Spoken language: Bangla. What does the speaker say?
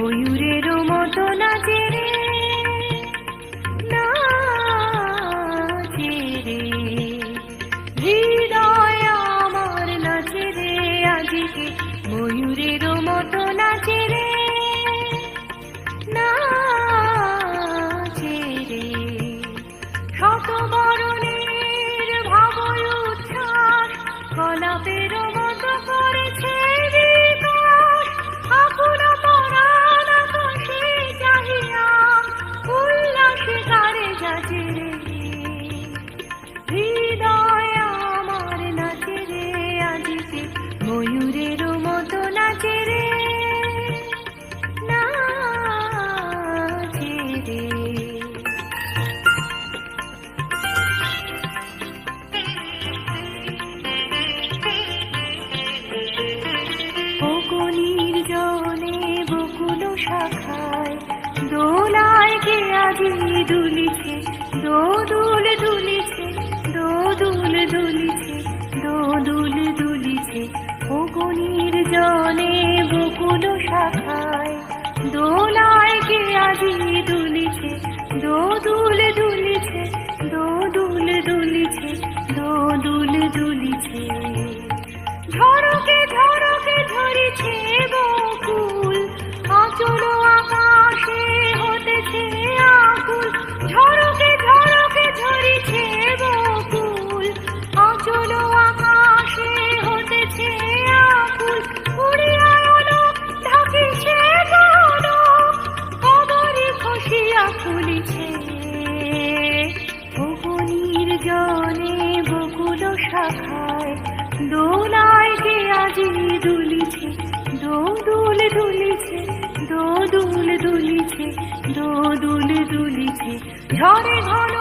আজিকে ময়ূরেরও মতো নাচে রে হৃদয় আমার নাচে রে, আজিকে ময়ূরেরও মতো নাচে রে কলাপের শাখায় দোলায় কে আজি দুলিছে? দোদুল দুলিছে দোদুল দুলিছে দোদুল দুলিছে। ফগুনির জলে বকুল শাখায় দোলায় কে আজি দুলিছে? দোদুল শাখায় দোলায় যে আজি দুলিছে দোদুল দুলিছে দোদুল দুলিছে দোদুল দুলিছে। ঝরে ঘন